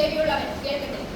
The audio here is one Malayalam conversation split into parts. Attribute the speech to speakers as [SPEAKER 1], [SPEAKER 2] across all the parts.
[SPEAKER 1] serio la energía.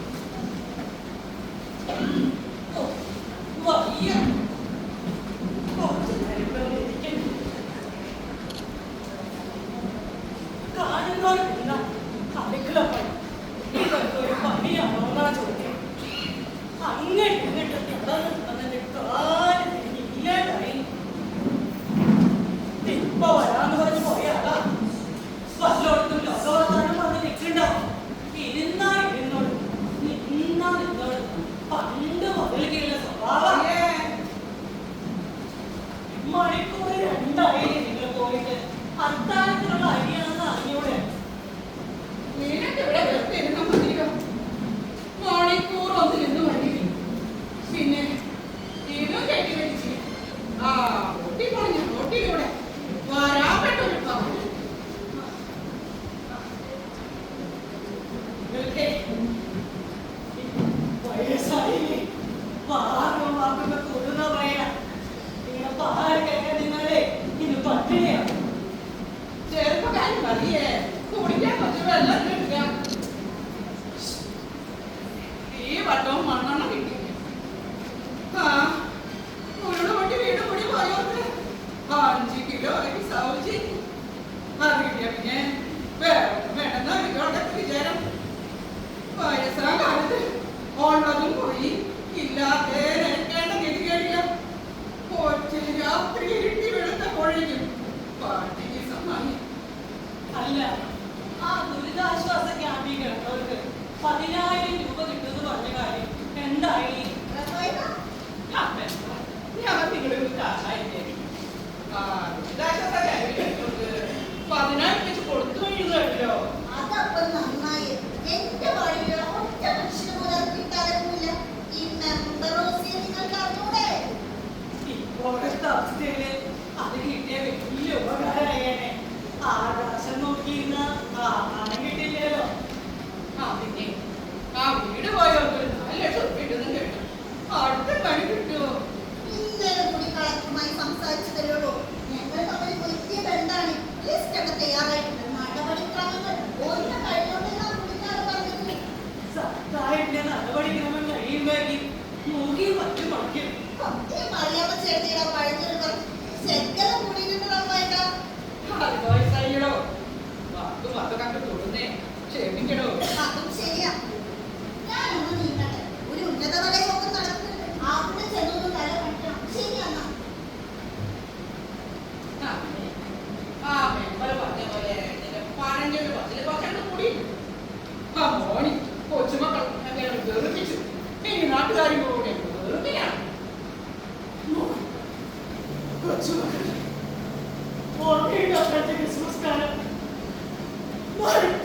[SPEAKER 1] തയ്യാറായിട്ടുണ്ട് നടപടിക്രമങ്ങൾ ഒന്ന് കഴിഞ്ഞുകൊണ്ടെന്നാ കൂടിക്കാർ പറഞ്ഞിട്ടുണ്ട്
[SPEAKER 2] സർക്കാരിന്റെ നടപടിക്രമം കഴിയുമ്പോൾ നോക്കി മറ്റു പഠിക്കും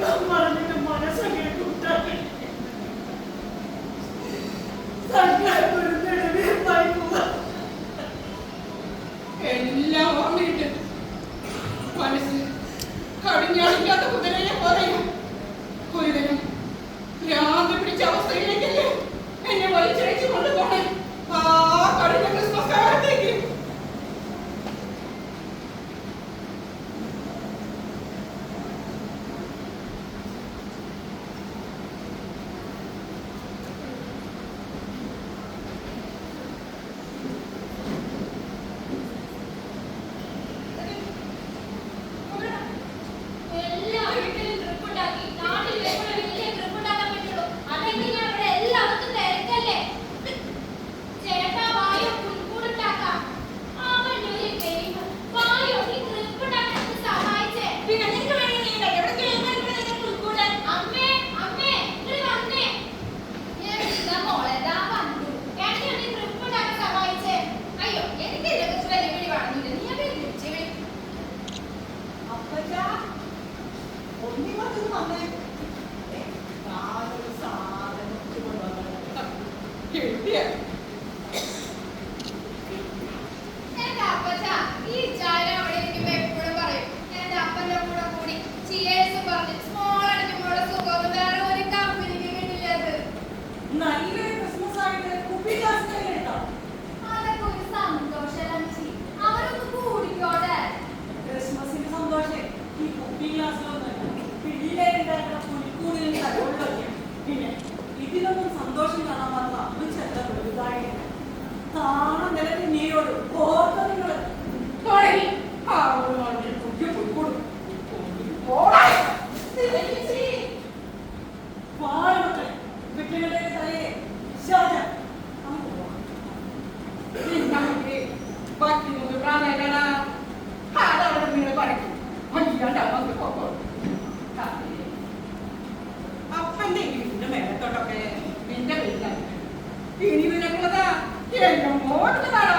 [SPEAKER 2] love
[SPEAKER 3] my ഇതിനൊന്നും സന്തോഷം
[SPEAKER 1] കാണാൻ മാത്രം അമ്മ ചെറുതായിട്ട് താണം നിലവിൽ നീയോടും
[SPEAKER 4] que ele é não conta,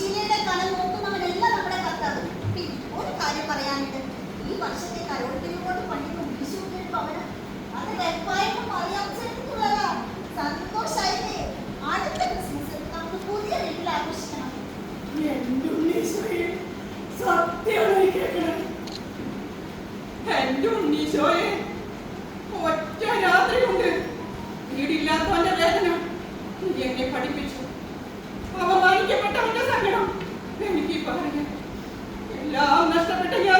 [SPEAKER 4] ശീലയുടെ കടം
[SPEAKER 2] നോക്കുന്നവനെല്ലാം നമ്മുടെ കർത്താവ്. ഒരു കാര്യം പറയാനുണ്ട്. ഈ വർഷത്തെ കരോട്ടിനോട് പണിയും വിശുദ്ധിയും അത് വെപ്പായിട്ട് പറയാൻ സന്തോഷായില്ലേ? അടുത്ത ക്രിസ്മസ് നമുക്ക് പുതിയ രീതിയിൽ ആഘോഷിക്കണം.
[SPEAKER 4] ഒറ്റ രാത്രി കൊണ്ട് വീടില്ലാത്തവന്റെ വേദന. എന്നെ പഠിപ്പിച്ചു. എല്ലാം നഷ്ടപ്പെട്ട ഞാൻ